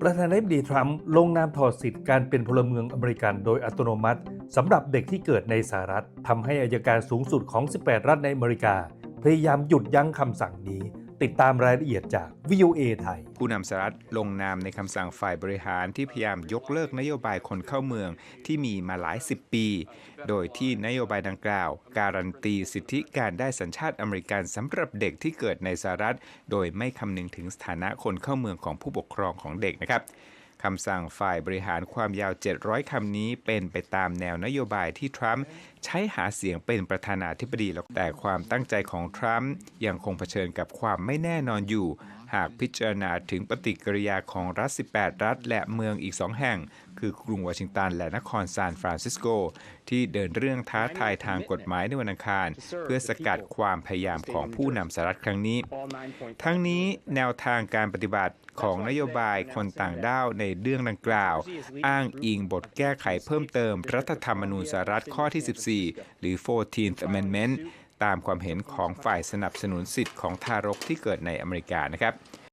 ประธานาธิบดีทรัมป์ลงนามถอดสิทธิ์การเป็นพลเมืองอเมริกันโดยอัตโนมัติสำหรับเด็กที่เกิดในสหรัฐทำให้อายการสูงสุดของ 18 รัฐในอเมริกา พยายามหยุดยั้งคำสั่งนี้ ติดตามรายละเอียดจาก VOA ไทย ผู้นำสหรัฐลงนามในคำสั่งฝ่ายบริหารที่พยายามยกเลิกนโยบายคนเข้าเมืองที่มีมาหลายสิบปี โดยที่นโยบายดังกล่าว การันตีสิทธิการได้สัญชาติอเมริกันสำหรับเด็กที่เกิดในสหรัฐ โดยไม่คำนึงถึงสถานะคนเข้าเมืองของผู้ปกครองของเด็กนะครับ คำสั่งฝ่ายบริหารความยาว 700 คำนี้เป็นไปตามแนวนโยบายที่ทรัมป์ใช้หาเสียงเป็นประธานาธิบดีแล้วแต่ความตั้งใจของทรัมป์ยังคงเผชิญกับความไม่แน่นอนอยู่ หากพิจารณาถึงปฏิกิริยาของรัฐ 18 รัฐ และเมืองอีก 2 แห่ง คือกรุงวอชิงตันและนครซานฟรานซิสโก ที่เดินเรื่องท้าทายทางกฎหมายในวันอังคาร เพื่อสกัดความพยายามของผู้นำสหรัฐครั้งนี้ ทั้งนี้แนวทางการปฏิบัติ ของนโยบายคนต่างด้าวในเรื่องดังกล่าว อ้างอิงบทแก้ไขเพิ่มเติม รัฐธรรมนูญสหรัฐข้อที่ 14 หรือ 14th Amendment ตามความเห็นของฝ่ายสนับสนุนสิทธิ์ของทารกที่เกิดในอเมริกานะครับ